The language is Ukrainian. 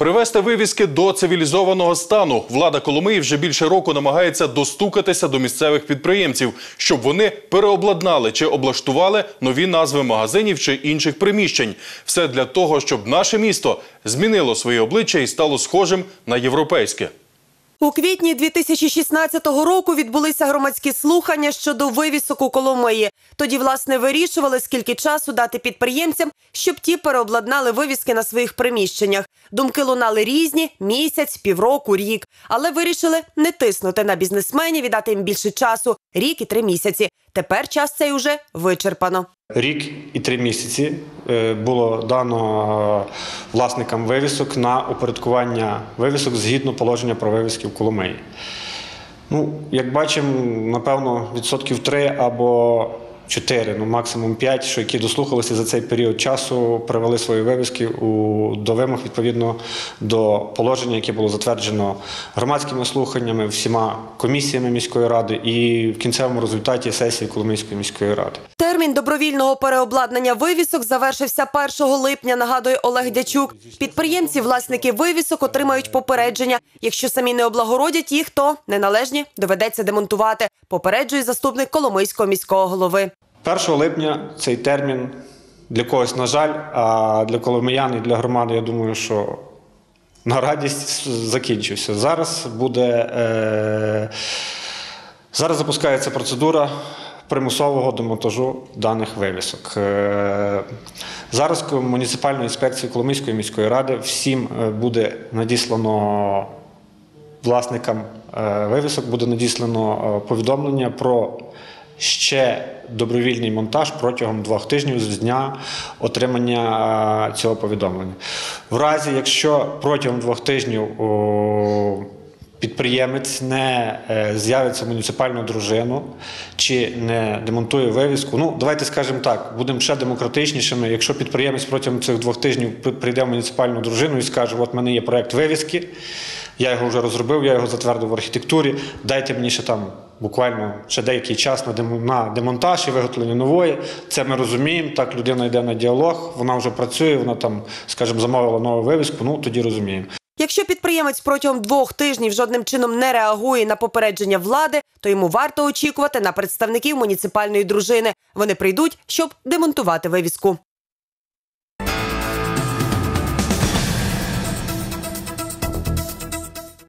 Привести вивіски до цивілізованого стану. Влада Коломиї вже більше року намагається достукатися до місцевих підприємців, щоб вони переобладнали чи облаштували нові назви магазинів чи інших приміщень. Все для того, щоб наше місто змінило своє обличчя і стало схожим на європейське. У квітні 2016 року відбулися громадські слухання щодо вивісок у Коломиї. Тоді, власне, вирішували, скільки часу дати підприємцям, щоб ті переобладнали вивіски на своїх приміщеннях. Думки лунали різні – місяць, півроку, рік. Але вирішили не тиснути на бізнесменів і дати їм більше часу – рік і три місяці. Тепер час цей уже вичерпано. Рік і три місяці е, було дано е, власникам вивісок на упорядкування вивісок згідно положення про вивіски в Коломиї. Ну, як бачимо, напевно, відсотків 3 або 4, ну максимум 5, що які дослухалися за цей період часу, привели свої вивіски у, до вимог відповідно до положення, яке було затверджено громадськими слуханнями, всіма комісіями міської ради і в кінцевому результаті сесії Коломийської міської ради. Термін добровільного переобладнання вивісок завершився 1 липня, нагадує Олег Дячук. Підприємці, власники вивісок отримають попередження. Якщо самі не облагородять їх, то неналежні доведеться демонтувати, попереджує заступник Коломийського міського голови. 1 липня цей термін для когось, на жаль, а для коломиян і для громади, я думаю, що на радість закінчився. Зараз буде. Е... Зараз запускається процедура примусового демонтажу даних вивісок. Е, Зараз муніципальною інспекцією Коломийської міської ради всім е, буде надіслано власникам е, вивісок буде надіслано е, повідомлення про ще добровільний монтаж протягом двох тижнів з дня отримання е, цього повідомлення. В разі, якщо протягом двох тижнів підприємець не е, з'явиться в муніципальну дружину чи не демонтує вивіску. Ну, давайте скажемо так, будемо ще демократичнішими. Якщо підприємець протягом цих двох тижнів прийде в муніципальну дружину і скаже, от в мене є проект вивіски, я його вже розробив, я його затвердив в архітектурі. Дайте мені ще там буквально ще деякий час на демонтаж і виготовлення нової. Це ми розуміємо. Так людина йде на діалог, вона вже працює, вона там, скажімо, замовила нову вивіску. Ну тоді розуміємо. Якщо підприємець протягом двох тижнів жодним чином не реагує на попередження влади, то йому варто очікувати на представників муніципальної дружини. Вони прийдуть, щоб демонтувати вивіску.